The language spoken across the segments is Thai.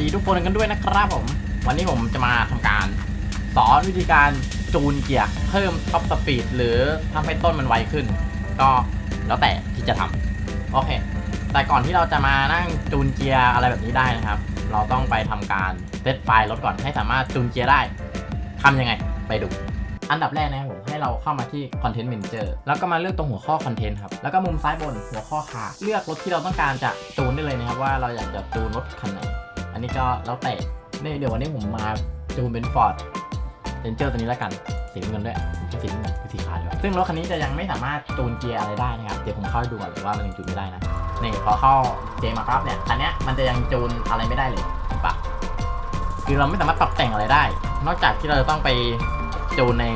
ดีทุกคนกันด้วยนะครับผม วันนี้ผมจะมาทำการ สอนวิธีการจูนเกียร์เพิ่มท็อปสปีดหรือทำให้ต้นมันไวขึ้น ก็แล้วแต่ที่จะทำโอเค แต่ก่อนที่เราจะมานั่งจูนเกียร์อะไรแบบนี้ได้นะครับ เราต้องไปทำการเซตไฟล์รถก่อนให้สามารถจูนเกียร์ได้ทำยังไงไปดูอันดับแรกนะครับผมให้เราเข้ามาที่ Content Manager แล้วก็มาเลือกตรงหัวข้อ Content ครับ แล้วก็มุมซ้ายบนหัวข้อคาเลือกรถที่เราต้องการจะจูนได้เลยนะครับว่าเราอยากจะจูนรถคันไหน นนี้ก็แล้วแต่นี่เดี๋ยววันนี้ผมมาจูนเป็น Ford Ranger ตัวนี้แล้วกันสีน้ำเงินด้วยผมชอบสีน้ำเงินคือสีขาวเลยซึ่งรถคันนี้จะยังไม่สามารถจูนเกียร์อะไรได้นะครับเดี๋ยวผมเข้าไปดูก่อนเลยว่ามันยังจูนไม่ได้นะนี่พอเข้าเกมมาปั๊บเนี่ยคันเนี้ยมันจะยังจูนอะไรไม่ได้เลยปะคือเราไม่สามารถปรับแต่งอะไรได้ นอกจากที่เราจะต้องไปจูนใน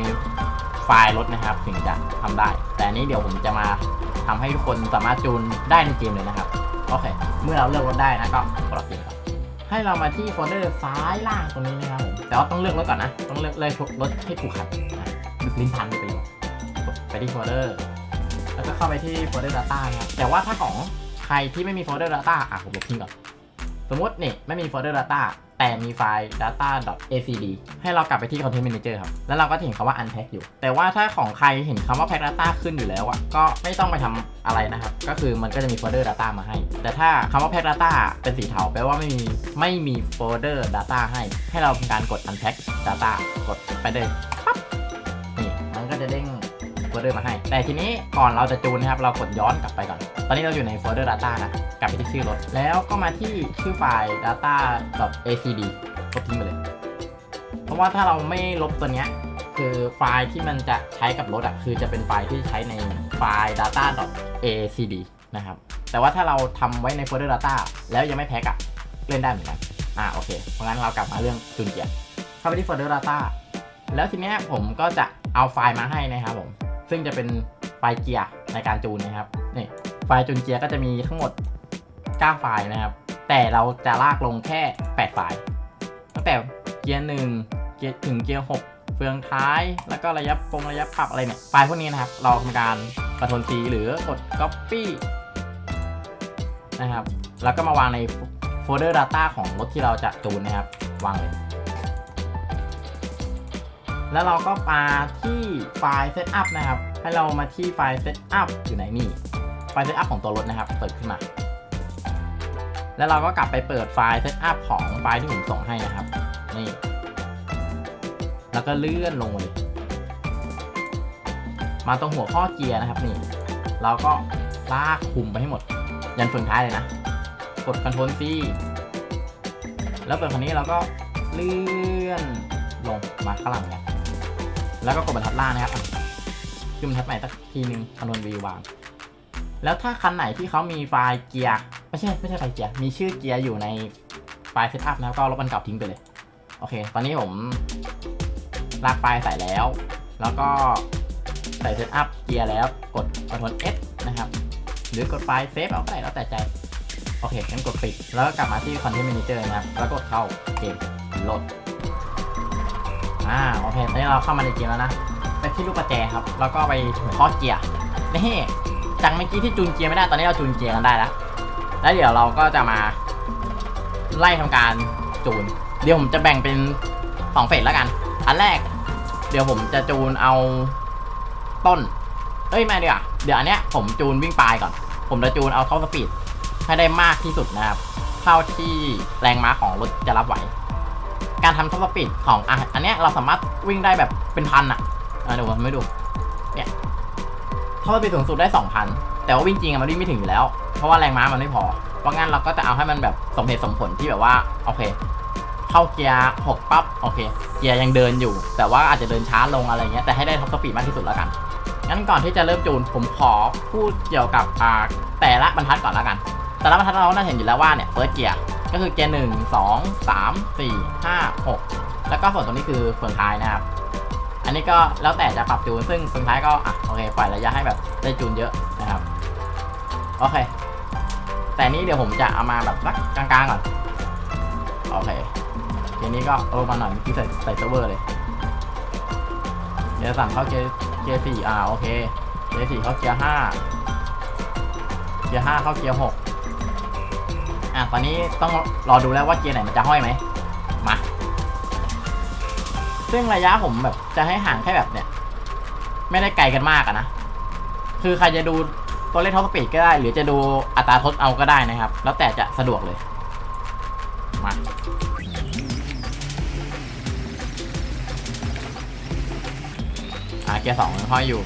ไฟล์รถนะครับถึงจะทำได้ แต่นี้เดี๋ยวผมจะมาทำให้ทุกคนสามารถจูนได้ในเกมเลยนะครับโอเค เมื่อเราเลือกรถได้นะก็กดเกมก่อน ให้เรามาที่โฟลเดอร์ซ้ายล่างตรงนี้นะครับผมแต่ว่าต้องเลือกรถก่อนนะ ต้องเลือกเลยรถให้ถูกขันนะดึกลิ้นพันไปเลยกไปที่โฟลเดอร์แล้วก็เข้าไปที่โฟลเดอร์ Data นะครับแต่ว่าถ้าของใครที่ไม่มีโฟลเดอร์ Data อะผมลบทิ้งก่อน สมมตินี่ไม่มีโฟลเดอร์ Data แต่มีไฟล์ data.acd ให้เรากลับไปที่ Content Manager ครับ แล้วเราก็เห็นคำว่า unpack อยู่ แต่ว่าถ้าของใครเห็นคำว่า pack data ขึ้นอยู่แล้วอะก็ไม่ต้องไปทำอะไรนะครับ ก็คือมันก็จะมีโฟลเดอร์ data มาให้ แต่ถ้าคำว่า pack data เป็นสีเทาแปลว่าไม่มีไม่มีโฟลเดอร์ data ให้ ให้เราทำการกด unpack data กดไปเลย เดอร์มาให้ แต่ทีนี้ก่อนเราจะจูนนะครับเรากดย้อนกลับไปก่อน ตอนนี้เราอยู่ในโฟลเดอร์ data นะ กลับไปที่ชื่อรถ แล้วก็มาที่ชื่อไฟล์ data.acd ลบทิ้งไปเลย เพราะว่าถ้าเราไม่ลบตัวเนี้ยคือไฟล์ที่มันจะใช้กับรถอะคือจะเป็นไฟล์ที่ใช้ในไฟล์ data.acd นะครับ แต่ว่าถ้าเราทำไว้ในโฟลเดอร์ data แล้วยังไม่แพ็กอะเล่นได้เหมือนกัน อ่าโอเค เพราะงั้นเรากลับมาเรื่องจูนเกียร์เข้าไปที่โฟลเดอร์ data แล้วทีเนี้ยผมก็จะเอาไฟล์มาให้นะครับผม ซึ่งจะเป็นไฟล์เกียร์ในการจูนนะครับนี่ไฟล์จูนเกียร์ก็จะมีทั้งหมด 9 ไฟล์นะครับ แต่เราจะลากลงแค่ 8 ไฟล์ตั้งแต่เกียร์หนึ่งเกียร์ถึงเกียร์หกเฟืองท้ายแล้วก็ระยะปงระยะปรับอะไรเนี่ยไฟล์พวกนี้นะครับ เราทำการ Ctrl C หรือกด Copy นะครับ แล้วก็มาวางในโฟลเดอร์ Data ของรถที่เราจะจูนนะครับ วางเลย แล้วเราก็มาที่ไฟล์ Setup นะครับ ให้เรามาที่ไฟล์ Setup อยู่ไหนนี่ ไฟล์ Setup ของตัวรถนะครับ เปิดขึ้นมา แล้วเราก็กลับไปเปิดไฟล์ Setup ของไฟล์ที่ผมส่งให้นะครับ นี่ แล้วก็เลื่อนลงมาเลย มาตรงหัวข้อเกียร์นะครับนี่ เราก็ลากคุมไปให้หมด ยันเฟืองท้ายเลยนะ กด Ctrl C แล้วเปิดคันนี้เราก็เลื่อนลงมาข้างหลังกัน แล้วก็กดบรรทัดล่างนะครับขึ้นบรรทัดใหม่สักทีนึง Ctrl V วาง แล้วถ้าคันไหนที่เขามีไฟล์เกียร์ไม่ใช่ไม่ใช่ไฟล์เกียร์มีชื่อเกียร์อยู่ในไฟล์ Setup นะครับก็ลบมันเก่าทิ้งไปเลย โอเค ตอนนี้ผมลากไฟล์ใส่แล้ว แล้วก็ใส่เซตอัพเกียร์แล้วกด Ctrl S นะครับ หรือกดไฟล์เซฟเอาก็ได้แล้วแต่ใจ โอเคงั้นกดปิด แล้วก็กลับมาที่ Content Manager นะครับ แล้วกดเข้าเกมโหลด อ่าโอเคตอนนี้เราเข้ามาในเกมแล้วนะไปที่ลูกกระแจครับ แล้วก็ไปหัวข้อเกียร์นี่จากเมื่อกี้ที่จูนเกียร์ไม่ได้ตอนนี้เราจูนเกียร์กันได้แล้วแล้วเดี๋ยวเราก็จะมาไล่ทำการจูน เดี๋ยวผมจะแบ่งเป็นสองเฟสแล้วกัน อันแรก เดี๋ยวผมจะจูนเอาต้น เอ้ยไม่ดีกว่าเดี๋ยวอันเนี้ยผมจูนวิ่งปลายก่อน ผมจะจูนเอาเท่าสปีดให้ได้มากที่สุดนะครับ เท่าที่แรงม้าของรถจะรับไหว การทำท็อปสปีดของอะอันเนี้ยเราสามารถวิ่งได้แบบเป็นพันอะอะเดี๋ยวผมไม่ดูเนี่ยท็อปสปีดสูงสุดได้2,000แต่ว่าวิ่งจริงอะมันวิ่งไม่ถึงอยู่แล้ว เพราะว่าแรงม้ามันไม่พอ เพราะงั้นเราก็จะเอาให้มันแบบสมเหตุสมผลที่แบบว่าโอเค เข้าเกียร์6ปั๊บโอเค เกียร์ยังเดินอยู่ แต่ว่าอาจจะเดินช้าลงอะไรเงี้ยแต่ให้ได้ท็อปสปีดมากที่สุดแล้วกันงั้นก่อนที่จะเริ่มจูนผมขอพูดเกี่ยวกับอ่าแต่ละบรรทัดก่อนแล้วกัน แต่ละบรรทัดเราน่าเห็นอยู่แล้วว่าเนี่ยเฟิร์สเกียร์ ก็คือเกียร์หนึ่งสองสามสี่ห้าหกแล้วก็ส่วนตรงนี้คือเฟืองท้ายนะครับ อันนี้ก็แล้วแต่จะปรับจูนซึ่งเฟืองท้ายก็อะโอเคปล่อยระยะให้แบบได้จูนเยอะนะครับโอเค แต่นี้เดี๋ยวผมจะเอามาแบบสักกลางๆก่อนโอเคทีนี้ก็ลงมาหน่อยเมื่อกี้ใส่ใส่เซิร์ฟเวอร์เลยเกียร์สั่งเข้าเกียร์เกียร์สี่อ่าโอเคเกียร์สี่เข้าเกียร์ห้าเกียร์ห้าเข้าเกียร์หก อะตอนนี้ต้องรอดูแล้วว่าเกียร์ไหนมันจะห้อยไหมมาซึ่งระยะผมแบบจะให้ห่างแค่แบบเนี้ยไม่ได้ไกลกันมากอะนะคือใครจะดูตัวเลขท็อปสปีดก็ได้ หรือจะดูอัตราทดเอาก็ได้นะครับ แล้วแต่จะสะดวกเลย มาอ่าเกียร์สองห้อยอยู่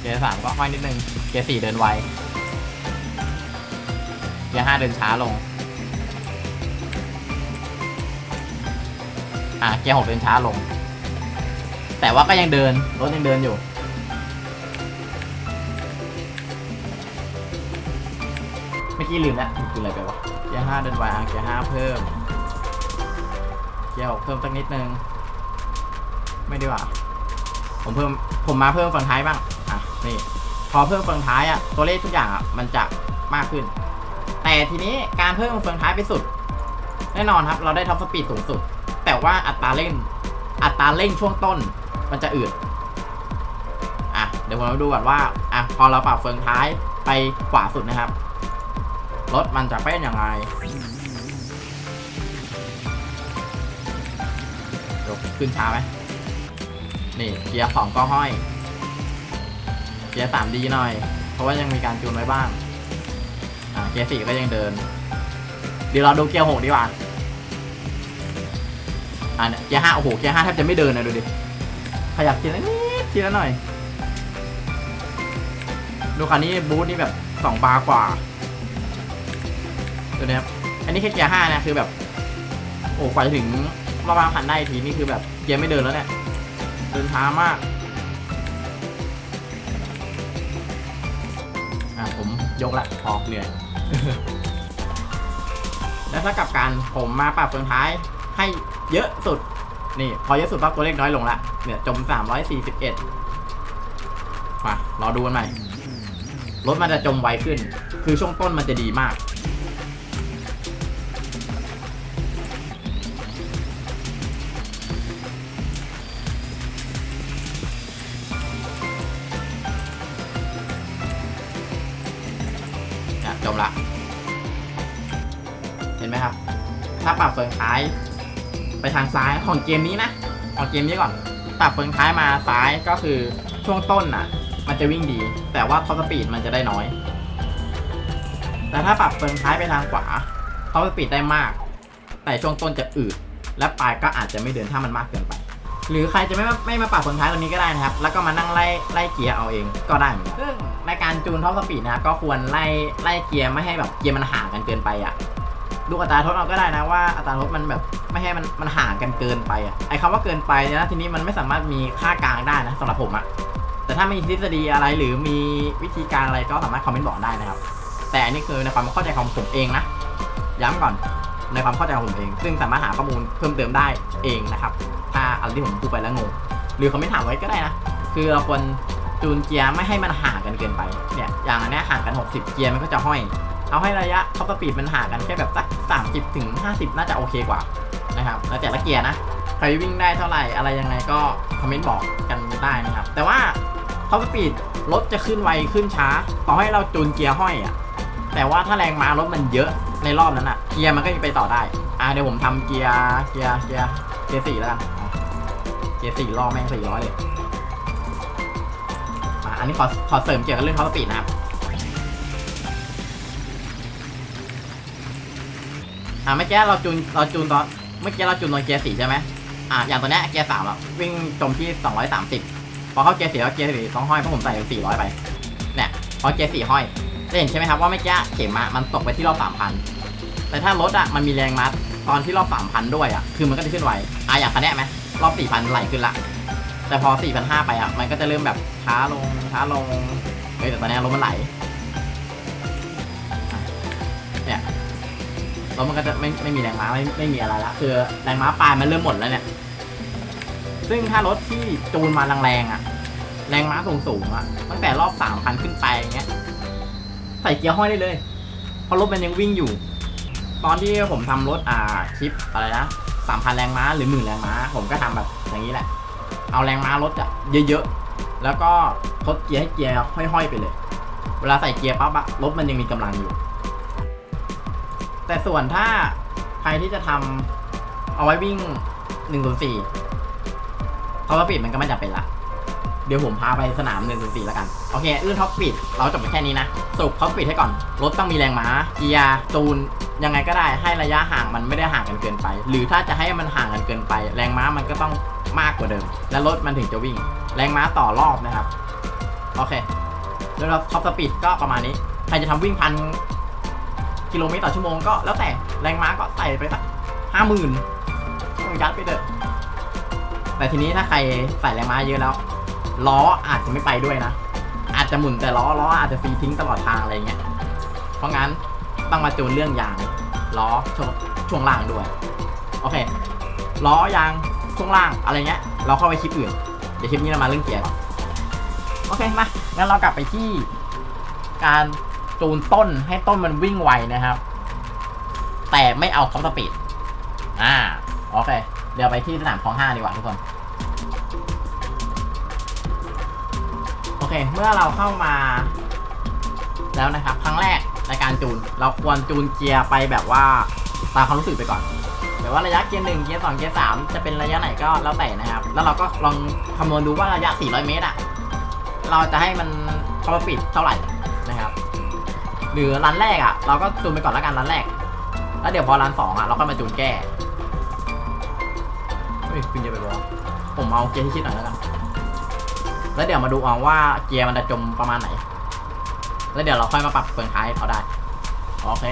เกียร์สามก็ห้อยนิดนึง เกียร์สี่เดินไว ยร์ห้าเดินช้าลง อ่าเกียร์หกเดินช้าลง แต่ว่าก็ยังเดิน รถยังเดินอยู่ เมื่อกี้ลืมแล้วกินอะไรไปวะ เกียร์ห้าเดินไวอะเกียร์ห้าเพิ่ม เกียร์หกเพิ่มสักนิดนึง ไม่ดีกว่า ผมเพิ่ม ผมมาเพิ่มฝั่งท้ายบ้าง อะ นี่ พอเพิ่มฝั่งท้ายอะ ตัวเลขทุกอย่างอะ มันจะมากขึ้น แต่ทีนี้การเพิ่มฝั่งท้ายไปสุด แน่นอนครับ เราได้ท็อปสปีดสูงสุด แต่ว่าอัตราเร่ง อัตราเร่งช่วงต้นมันจะอืดอะเดี๋ยวผมมาดูก่อนว่าอะพอเราปรับเฟืองท้ายไปขวาสุดนะครับรถมันจะเป็นยังไงยวขึ้นช้าไหมนี่เกียร์สองก็ห้อย เกียร์สามดีหน่อย เพราะว่ายังมีการจูนไว้บ้างาเกียร์สี่ก็ยังเดิน เดี๋ยวเราดูเกียร์หกดีกว่าอ่าเนี่ยเกียร์ห้าโอ้โหเกียร์ห้าแทบจะไม่เดินนะดูดิขยับทีละนิดทีละหน่อยดูคันนี้บูทนี่แบบสองบาร์กว่าดูนะครับอันนี้แค่เกียร์ห้านะคือแบบ โอ้กว่าจะถึงรอบๆคันได้ทีนี่คือแบบเกียร์ไม่เดินแล้วเนี่ยเดินช้ามากอะผมยกละพอเหนื่อย แล้วถ้ากลับการผมมาปรับเฟืองท้ายให้เยอะสุด นี่ พอเยอะสุดปั๊บตัวเลขน้อยลงละเนี่ยจม 341มารอดูกันใหม่รถมันจะจมไวขึ้น คือช่วงต้นมันจะดีมากจมละ ถ้าปรับเฟืองท้าย ไปทางซ้ายของเกมนี้นะของเกมนี้ก่อน ปรับเฟืองท้ายมาซ้ายก็คือช่วงต้นน่ะ มันจะวิ่งดี แต่ว่าท็อปสปีดมันจะได้น้อย แต่ถ้าปรับเฟืองท้ายไปทางขวาท็อปสปีดได้มาก แต่ช่วงต้นจะอืด และปลายก็อาจจะไม่เดินถ้ามันมากเกินไปหรือใครจะไม่มาไม่มาปรับเฟืองท้ายตรงนี้ก็ได้นะครับ แล้วก็มานั่งไล่ไล่เกียร์เอาเองก็ได้เหมือนกันซึ่งในการจูนท็อปสปีดนะครับก็ควรไล่ไล่เกียร์ไม่ให้แบบเกียร์มันห่างกันเกินไปอะ ดูอัตราทดเอาก็ได้นะว่าอัตราทดมันแบบไม่ให้มันมันห่างกันเกินไปอะไอ้คำว่าเกินไปเนี่ยนะทีนี้มันไม่สามารถมีค่ากลางได้นะสำหรับผมอะแต่ถ้ามีทฤษฎีอะไรหรือมีวิธีการอะไรก็สามารถคอมเมนต์บอกได้นะครับ แต่อันนี้คือในความเข้าใจของผมเองนะย้ำก่อนในความเข้าใจของผมเอง ซึ่งสามารถหาข้อมูลเพิ่มเติมได้เองนะครับถ้าอะไรที่ผมพูดไปแล้วงงหรือคอมเมนต์ถามไว้ก็ได้นะคือเราควรจูนเกียร์ไม่ให้มันห่างกันเกินไปเนี่ยอย่างอันนี้ห่างกัน 60 เกียร์มันก็จะห้อย เอาให้ระยะท็อปสปีดมันห่างกันแค่แบบสัก30ถึง50น่าจะโอเคกว่านะครับแล้วแต่ละเกียร์นะใครวิ่งได้เท่าไหร่อะไรยังไงก็คอมเมนต์บอกกันได้นะครับ แต่ว่าท็อปสปีดรถจะขึ้นไวขึ้นช้า ต่อให้เราจูนเกียร์ห้อยอะแต่ว่าถ้าแรงม้ารถมันเยอะในรอบนั้นอะเกียร์มันก็ยังไปต่อได้อ่าเดี๋ยวผมทำเกียร์เกียร์เกียร์เกียร์สี่แล้วกันอะเกียร์สี่รอบแม่งสี่ร้อยเลยอะอันนี้ขอขอเสริมเกี่ยวกับเรื่องท็อปสปีดนะครับ อ่าเมื่อกี้เราจูนเราจูนตอนเมื่อกี้เราจูนตอนเกียร์สี่ใช่ไหมอ่าอย่างตัวเนี้ยเกียร์สามอะวิ่งจมที่สองร้อยสามสิบพอเข้าเกียร์สี่แล้วเกียร์สี่ต้องห้อยเพราะผมใส่สี่ร้อยไปเนี่ยพอเกียร์สี่ห้อยได้เห็นใช่ไหมครับว่าเมื่อกี้เข็มอะมันตกไปที่รอบสามพันแต่ถ้ารถอะมันมีแรงมัดตอนที่รอบสามพันด้วยอะคือมันก็จะขึ้นไวอ่าอย่างคันเนี้ยไหมรอบสี่พันไหลขึ้นละแต่พอสี่พันห้าไปอะมันก็จะเริ่มแบบช้าลงช้าลงเฮ้ยแต่ตอนเนี้ยรถมันไหล แล้วมันก็จะไม่ไม่มีแรงม้าไม่ไม่มีอะไรละคือแรงม้าปลายมันเริ่มหมดแล้วเนี่ย ซึ่งถ้ารถที่จูนมาแรงๆอะ แรงม้าสูงสูงอะตั้งแต่รอบสามพันขึ้นไปอย่างเงี้ยใส่เกียร์ห้อยได้เลยเพราะรถมันยังวิ่งอยู่ ตอนที่ผมทำรถอ่าคลิปอะไรนะสามพันแรงม้าหรือหมื่นแรงม้า ผมก็ทำแบบอย่างนี้แหละ เอาแรงม้ารถอะเยอะๆแล้วก็ทดเกียร์ให้เกียร์ห้อยๆไปเลย เวลาใส่เกียร์ปั๊บอะรถมันยังมีกำลังอยู่ แต่ส่วนถ้าใครที่จะทำเอาไว้วิ่งหนึ่งศูนย์สี่ท็อปสปีดมันก็ไม่จำเป็นละ เดี๋ยวผมพาไปสนามหนึ่งศูนย์สี่แล้วกัน โอเคเรื่องท็อปสปีดเราจบไปแค่นี้นะ สรุปท็อปสปีดให้ก่อน รถต้องมีแรงม้า เกียร์จูนยังไงก็ได้ให้ระยะห่างมันไม่ได้ห่างกันเกินไป หรือถ้าจะให้มันห่างกันเกินไป แรงม้ามันก็ต้องมากกว่าเดิม และรถมันถึงจะวิ่ง แรงม้าต่อรอบนะครับ โอเคแล้วท็อปสปีดก็ประมาณนี้ ใครจะทำวิ่งพัน กิโลเมตรต่อชั่วโมงก็แล้วแต่แรงม้าก็ใส่ไปสักห้าหมื่นยัดไปเถอะแต่ทีนี้ถ้าใครใส่แรงม้าเยอะแล้ว ล้ออาจจะไม่ไปด้วยนะ อาจจะหมุนแต่ล้อล้ออาจจะฟรีทิ้งตลอดทางอะไรเงี้ย เพราะงั้นต้องมาจูนเรื่องยางล้อช่วงช่วงล่างด้วย โอเค ล้อยางช่วงล่างอะไรเงี้ย เราเข้าไปคลิปอื่น เดี๋ยวคลิปนี้เรามาเรื่องเกียร์ก่อน โอเค มา งั้นเรากลับไปที่การ จูนต้นให้ต้นมันวิ่งไวนะครับ แต่ไม่เอาท็อปสปีดอ่าโอเค เดี๋ยวไปที่สนามคลองห้าดีกว่าทุกคน โอเค เมื่อเราเข้ามา แล้วนะครับ ครั้งแรกในการจูน เราควรจูนเกียร์ไปแบบว่าตามความรู้สึกไปก่อนแบบว่าระยะเกียร์หนึ่งเกียร์สองเกียร์สามจะเป็นระยะไหนก็แล้วแต่นะครับ แล้วเราก็ลองคำนวณดูว่าระยะ 400 เมตรอะเราจะให้มันคอมปิดเท่าไหร่นะครับ หรือรันแรกอะเราก็จูนไปก่อนแล้วกันรันแรก แล้วเดี๋ยวพอรันสองอะเราก็มาจูนแก้เฮ้ยคุณจะไปบอกผมเอาเกียร์ที่ชิดหน่อยแล้วกัน แล้วเดี๋ยวมาดูเอาว่าเกียร์มันจะจมประมาณไหน แล้วเดี๋ยวเราค่อยมาปรับเฟืองท้ายเขาได้ โอเค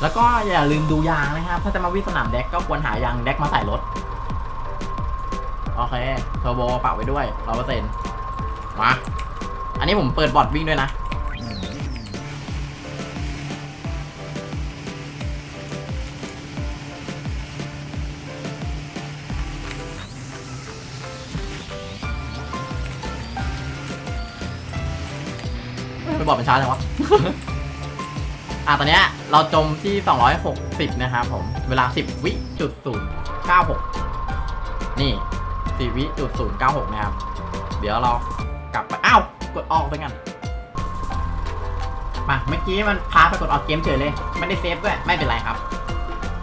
แล้วก็อย่าลืมดูยางนะครับ ถ้าจะมาวิ่งสนามแดกก็ควรหายางแดกมาใส่รถ โอเคเทอร์โบปรับไว้ด้วยร้อยเปอร์เซ็นต์มา อันนี้ผมเปิดบอร์ดวิ่งด้วยนะ บอกเป็นช้าเลยวะ อะตอนเนี้ยเราจมที่ 260 นะครับผม เวลา 10 วิจุด096นี่10วิจุด096นะครับ เดี๋ยวเรากลับไป อ้าว กดออกไปกันมาเมื่อกี้มันพาไปกดออกเกมเฉยเลย ไม่ได้เซฟด้วยไม่เป็นไรครับ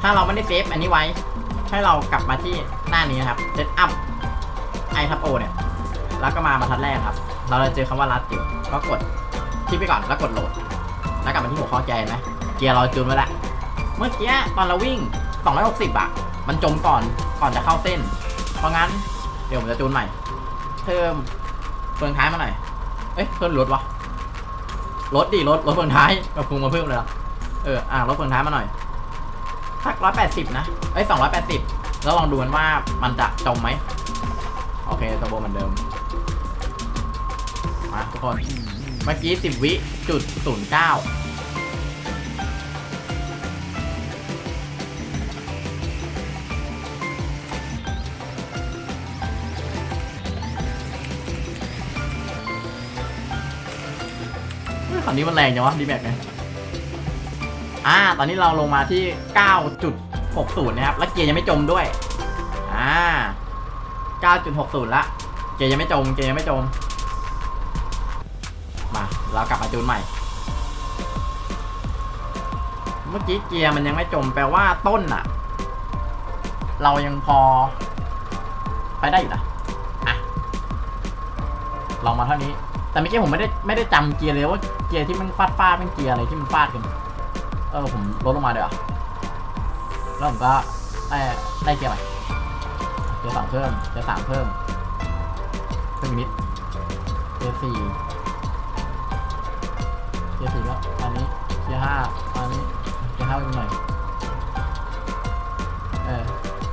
ถ้าเราไม่ได้เซฟอันนี้ไว้ ให้เรากลับมาที่หน้านี้นะครับเซตอัพไอทับโอเนี่ย แล้วก็มาบรรทัดแรกครับ เราจะเจอคำว่ารัดอยู่ก็กดค ลิกไปก่อนแล้วกดโหลด แล้วกลับมาที่หัวข้อแกนไหมเกียร์เราจูนไว้ล้วเมื่อกี้ตอนเราวิ่ง 260อะ มันจมก่อนก่อนจะเข้าเส้น เพราะงั้นเดี๋ยวผมจะจูนใหม่ เพิ่มเฟืองท้ายมาหน่อย เอ้ยเพิ่มรถวะรถดิรถรถเฟืองท้ายกับพุงมาเพิ่มเลยเอเอออะรถเฟืองท้ายมาหน่อยสักร้อยแปดสิบนะเอ้ยสองร้อยแปดสิบแล้วลองดูกันว่ามันจะจมไหม โอเคตัวโบเหมือนเดิม มาทุกคน เมื่อกี้สิบวิจุดศูนย์เก้าคันนี้มันแรงจังวะดีแม็กเนี่ยอ่า ตอนนี้เราลงมาที่ 9.60 นะครับ แล้วเกียร์ยังไม่จมด้วย อ่า 9.60 ละ เกียร์ยังไม่จม เกียร์ยังไม่จม เรากลับมาจูนใหม่ เมื่อกี้เกียร์มันยังไม่จมแปลว่าต้นอะเรายังพอ ไปได้อยู่นะอะลองมาเท่านี้ แต่เมื่อกี้ผมไม่ได้ไม่ได้จำเกียร์เลยว่าเกียร์ที่มันฟาดฟาดเป็นเกียร์อะไรที่มันฟาดกัน เออผมลดลงมาเดี๋ยวแล้วผมก็ได้ได้เกียร์ใหม่เกียร์สองเพิ่มเกียร์สามเพิ่มเพิ่มนิดเกียร์สี่ ยร์สี่แล้วอันนี้เกียร์ห้าอันนี้เกียร์ห้าไปหน่อยเออ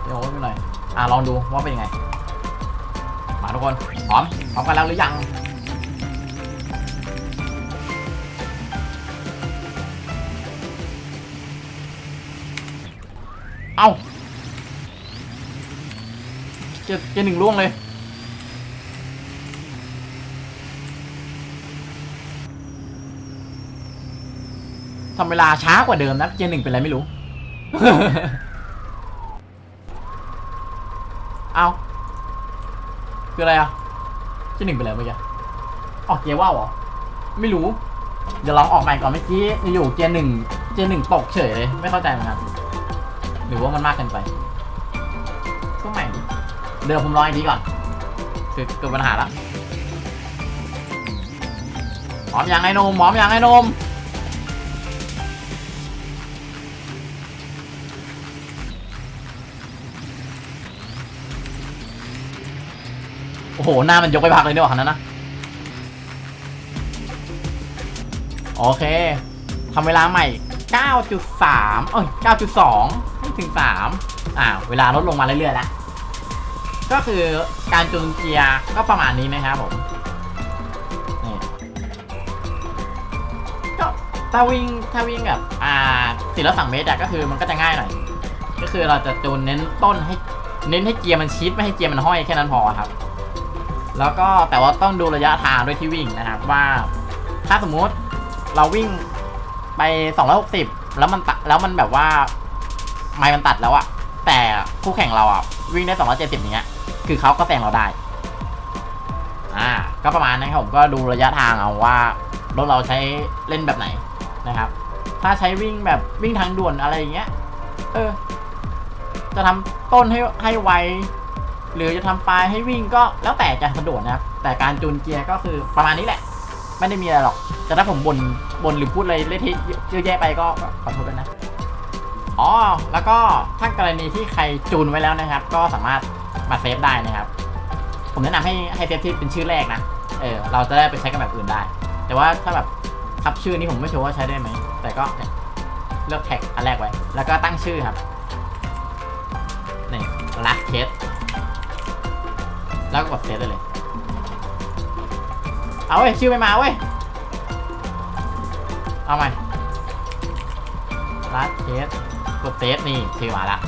เกียร์หกไปหน่อยอะลองดูว่าเป็นยังไงมาทุกคนพร้อมพร้อมกันแล้วหรือยังเอ้าเกียร์เกียร์หนึ่งล่วงเลย ทำเวลาช้ากว่าเดิมนะเกียร์หนึ่งเป็นไรไม่รู้ เอาคืออะไรอะเกียร์หนึ่งเป็นไรเมื่อกี้ออกเกียร์ว่าวเหรอ ไม่รู้ เดี๋ยวลองออกใหม่ก่อนเมื่อกี้อยู่เกียร์หนึ่งเจนหนึ่งตกเฉยเลย ไม่เข้าใจเหมือนกันหรือว่ามันมากเกินไป ก็ไม่ เดี๋ยวผมรออีกทีก่อนคือเกิดปัญหาแล้วหอมยังไอ้นมหอมยังไอ้นม หหน้ามันยกไปพักเลยเนี่ยวะคันนั้นนะโอเคทำเวลาใหม่ 9.3 เอ้ย 9.2 ไม่ถึง 3 อ่า เวลาลดลงมาเรื่อยๆแล้ว ก็คือการจูนเกียร์ก็ประมาณนี้นะครับผมนี่ก็ถ้าวิ่งถ้าวิ่งแบบ อ่าสี่ร้อยสามเมตรอะก็คือมันก็จะง่ายหน่อย ก็คือเราจะจูนเน้นต้นให้ เน้นให้เกียร์มันชิดไม่ให้เกียร์มันห้อยแค่นั้นพอครับ แล้วก็แต่ว่าต้องดูระยะทางด้วยที่วิ่งนะครับว่า ถ้าสมมุติเราวิ่งไป 260 แล้วมันตัดแล้วมันแบบว่าไม้มันตัดแล้วอะแต่คู่แข่งเราอะวิ่งได้ 270เนี้ยคือเขาก็แซงเราได้อ่าก็ประมาณนั้นครับผมก็ดูระยะทางเอาว่ารถเราใช้เล่นแบบไหนนะครับ ถ้าใช้วิ่งแบบวิ่งทางด่วนอะไรอย่างเงี้ยเออ จะทำต้นให้ให้ไว หรือจะทำปลายให้วิ่งก็แล้วแต่จะสะดวกนะครับ แต่การจูนเกียร์ก็คือประมาณนี้แหละ ไม่ได้มีอะไรหรอก แต่ถ้าผมบนบ่นหรือพูดอะไรเละเทะเยอะแยะไปก็ขอโทษด้วยนะ อ๋อ แล้วก็ถ้ากรณีที่ใครจูนไว้แล้วนะครับ ก็สามารถมาเซฟได้นะครับ ผมแนะนำให้ให้เซฟที่เป็นชื่อแรกนะ เออ เราจะได้ไปใช้กับแบบอื่นได้ แต่ว่าถ้าแบบทับชื่อนี้ผมไม่ชัวร์ว่าใช้ได้ไหม แต่ก็เลือกแท็กอันแรกไว้ แล้วก็ตั้งชื่อครับ นี่ last case แล้วก็กดเซฟได้เลย เอาเว้ยชื่อไม่มาเว้ย เอาใหม่ last case กดเซฟนี่ชื่อมาละ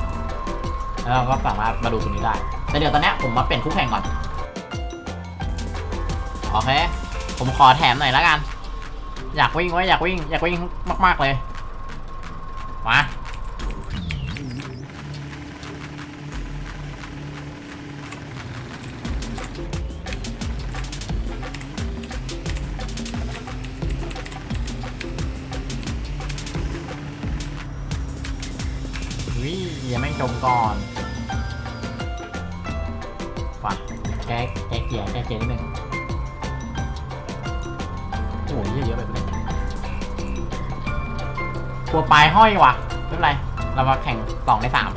แล้วเราก็สามารถมาดูตรงนี้ได้ แต่เดี๋ยวตอนนี้ผมมาเปลี่ยนคู่แข่งก่อน โอเค ผมขอแถมหน่อยแล้วกัน อยากวิ่งไว้อยากวิ่ง อยากวิ่งมาก ๆ เลย มาายห้อยว่ะไม่เป็นไร เรามาแข่งสองในสาม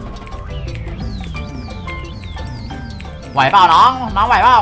ไหวเปล่าน้อง น้องไหวเปล่า